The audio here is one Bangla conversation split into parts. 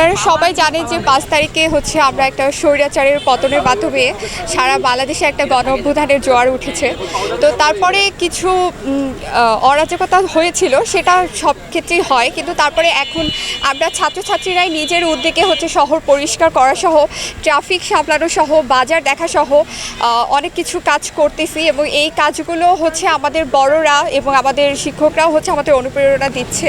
আপনারা সবাই জানেন যে পাঁচ তারিখে হচ্ছে আমরা একটা স্বৈরাচারের পতনের মাধ্যমে সারা বাংলাদেশে একটা গণ অভ্যুত্থানের জোয়ার উঠেছে। তো তারপরে কিছু অরাজকতা হয়েছিল, সেটা সব ক্ষেত্রেই হয়। কিন্তু তারপরে এখন আমরা ছাত্রছাত্রীরাই নিজের উদ্যোগে হচ্ছে শহর পরিষ্কার করা সহ, ট্রাফিক সামলানো সহ, বাজার দেখা সহ অনেক কিছু কাজ করতেছি এবং এই কাজগুলো হচ্ছে আমাদের বড়রা এবং আমাদের শিক্ষকরাও হচ্ছে আমাদের অনুপ্রেরণা দিচ্ছে।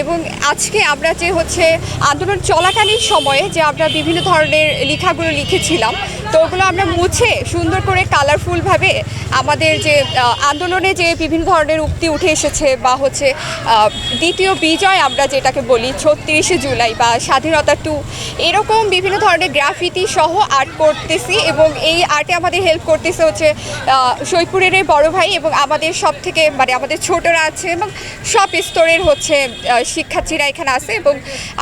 এবং আজকে আমরা যে হচ্ছে আন্দোলন চলাকালীন সময়ে যে আমরা বিভিন্ন ধরনের লেখাগুলো লিখেছিলাম তো ওগুলো আমরা মুছে সুন্দর করে কালারফুলভাবে আমাদের যে আন্দোলনে যে বিভিন্ন ধরনের উক্তি উঠে এসেছে বা হচ্ছে দ্বিতীয় বিজয় আমরা যেটাকে বলি ছত্রিশে জুলাই বা স্বাধীনতা টু, এরকম বিভিন্ন ধরনের গ্রাফিতি সহ আর্ট করতেছি এবং এই আর্টে আমাদের হেল্প করতেছে হচ্ছে সৈপুরের বড় ভাই এবং আমাদের সব থেকে মানে আমাদের ছোটরা আছে এবং সব স্তরের হচ্ছে শিক্ষার্থীরা এখানে আছে এবং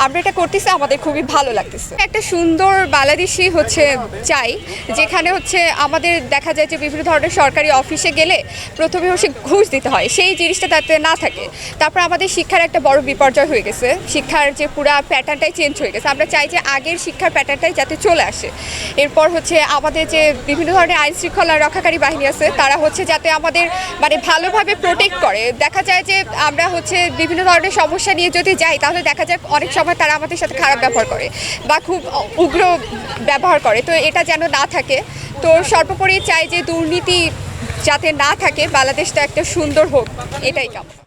আমরা এটা করতেছি, আমাদের খুবই ভালো লাগতেছে। একটা সুন্দর বাংলাদেশি হচ্ছে চাই যেখানে হচ্ছে আমাদের দেখা যায় যে বিভিন্ন ধরনের সরকারি অফিসে গেলে প্রথমে হচ্ছে ঘুষ দিতে হয়। সেই জিনিসটা তাতে না থাকে। তারপর আমাদের শিক্ষার একটা বড় বিপর্যয় হয়ে গেছে। শিক্ষার যে পুরা প্যাটার্নটাই চেঞ্জ হয়ে গেছে। আমরা চাই যে আগের শিক্ষার প্যাটার্নটাই যাতে চলে আসে। এরপর হচ্ছে আমাদের যে বিভিন্ন ধরনের আইন শৃঙ্খলা রক্ষাকারী বাহিনী আছে, তারা হচ্ছে যাতে আমাদের মানে ভালোভাবে প্রোটেক্ট করে। দেখা যায় যে আমরা হচ্ছে বিভিন্ন ধরনের সমস্যা নিয়ে যদি যাই, তাহলে দেখা যায় অনেক সময় তারা আমাদের সাথে খারাপ ব্যবহার করে বা খুব উগ্র ব্যবহার করে। তো এটা যেন না থাকে। তো সর্বোপরি চাই যে দুর্নীতি যাতে না থাকে, বাংলাদেশটা একটা সুন্দর হোক, এটাই কামনা।